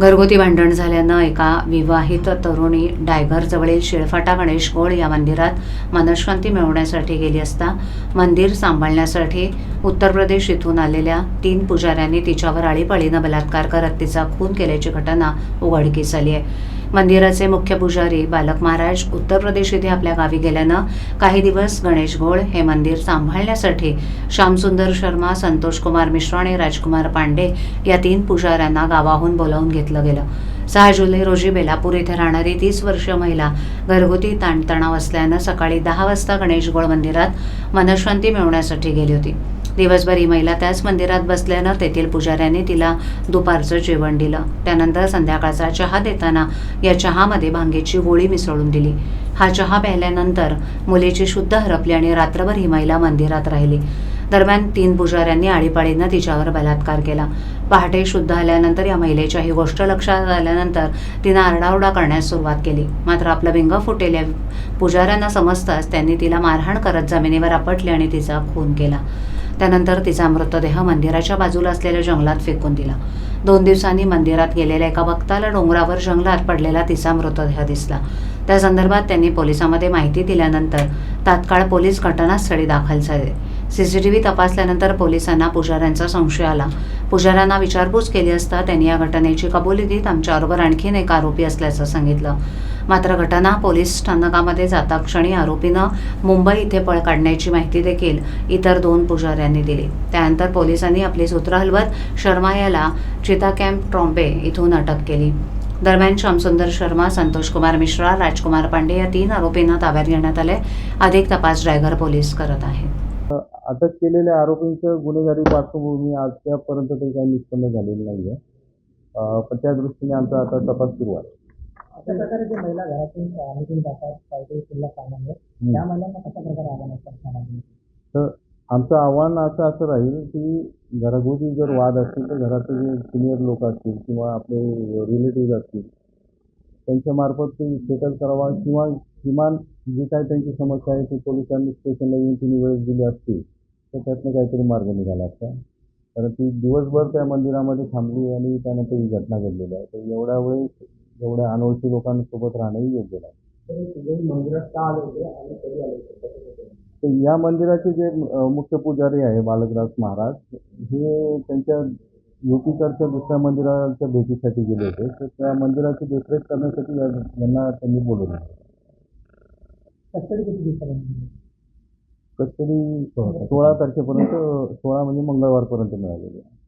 घरगुती भांडण झाल्यानं एका विवाहित तरुणी डायघरजवळील शिळफाटा गणेश गोळ या मंदिरात मनशांती मिळवण्यासाठी गेली असता मंदिर सांभाळण्यासाठी उत्तर प्रदेश इथून आलेल्या तीन पुजाऱ्यांनी तिच्यावर आळीपाळीनं बलात्कार करत तिचा खून केल्याची घटना उघडकीस आली आहे मंदिराचे मुख्य पुजारी बालक महाराज उत्तर प्रदेश येथे आपल्या गावी गेल्यानं काही दिवस गणेश घोळ हे मंदिर सांभाळण्यासाठी श्यामसुंदर शर्मा संतोष कुमार मिश्रा आणि राजकुमार पांडे या तीन पुजाऱ्यांना गावाहून बोलावून घेतलं गेलं. सहा जुलै रोजी बेलापूर येथे राहणारी तीस वर्ष महिला घरगुती ताणतणाव असल्यानं सकाळी दहा वाजता गणेश गोळ मंदिरात मनशांती मिळवण्यासाठी गेली होती. दिवसभर ही महिला त्याच मंदिरात बसल्यानं तेथील पुजाऱ्यांनी तिला दुपारचं जेवण दिलं. त्यानंतर संध्याकाळचा चहा देताना या चहामध्ये भांगेची गोळी मिसळून दिली. हा चहा प्यायल्यानंतर मुलीची शुद्ध हरपली आणि रात्रभर ही महिला मंदिरात राहिली. दरम्यान तीन पुजाऱ्यांनी आळीपाळीनं तिच्यावर बलात्कार केला. पहाटे शुद्ध आल्यानंतर या महिलेच्या ही गोष्ट लक्षात आल्यानंतर तिनं आरडाओरडा करण्यास सुरुवात केली. मात्र आपलं भिंग फुटेल या पुजाऱ्यांना समजताच त्यांनी तिला मारहाण करत जमिनीवर आपटली आणि तिचा खून केला. त्यानंतर तिचा मृतदेह मंदिराच्या बाजूला असलेल्या जंगलात फेकून दिला. दोन दिवसांनी मंदिरात गेलेल्या एका भक्ताला डोंगरावर जंगलात पडलेला तिचा मृतदेह दिसला. त्या संदर्भात त्यांनी पोलिसांमध्ये माहिती दिल्यानंतर तात्काळ पोलीस घटनास्थळी दाखल झाले. सीसीटीव्ही तपासल्यानंतर पोलिसांना पुजाऱ्यांचा संशय आला. पुजाऱ्यांना विचारपूस केली असता त्यांनी या घटनेची कबुली देत आमच्याबरोबर आणखीन एक आरोपी असल्याचं सांगितलं. मात्र घटना पोलीस स्थानकामध्ये जाता क्षणी आरोपीनं मुंबई इथे पळ काढण्याची माहिती देखील इतर दोन पुजाऱ्यांनी दिली. त्यानंतर पोलिसांनी आपली सूत्र हलवत शर्मा याला चिता कॅम्प ट्रॉम्बे इथून अटक केली. दरम्यान श्यामसुंदर शर्मा संतोष कुमार मिश्रा राजकुमार पांडे या तीन आरोपींना ताब्यात घेण्यात आले. अधिक तपास ड्रायव्हर पोलीस करत आहेत. अटक केलेल्या आरोपींचं गुन्हेगारी पार्श्वभूमी आजच्यापर्यंत तरी काही निष्पन्न झालेली नाही आहे पण त्या दृष्टीने आमचा आता तपास सुरू आहे. अशा प्रकारे जे महिला घरातून निघून जातात काहीतरी शिल्लक कामामुळे त्या महिलांना कशा प्रकारे आव्हान असतात तर आमचं आव्हान असं असं राहील की घरगुती जर वाद असतील तर घरातले जे सिनियर लोक असतील किंवा आपले रिलेटिव्ह असतील त्यांच्यामार्फत ते सेटल करावा किंवा किमान जे काही त्यांची समस्या आहे ते पोलिसांनी स्टेशनला येऊन तिने वेळेस दिली असती तर त्यातनं काहीतरी मार्ग निघाला असता. कारण ती दिवसभर त्या मंदिरामध्ये थांबली आणि त्यानंतर ही घटना घडलेली आहे. तर एवढ्या वेळेस एवढ्या अनोळखी लोकांसोबत राहणंही योग्य नाही. तर या मंदिराचे जे मुख्य पुजारी आहे बालकदास महाराज हे त्यांच्या युपीकडच्या दुसऱ्या मंदिराच्या भेटीसाठी गेले होते. तर त्या मंदिराची देखरेख करण्यासाठी यांना त्यांनी बोलवलं. कस्टडी किती दिवसापर्यंत कस्टडी सोळा तारखेपर्यंत सोळा म्हणजे मंगळवारपर्यंत मिळालेली आहे.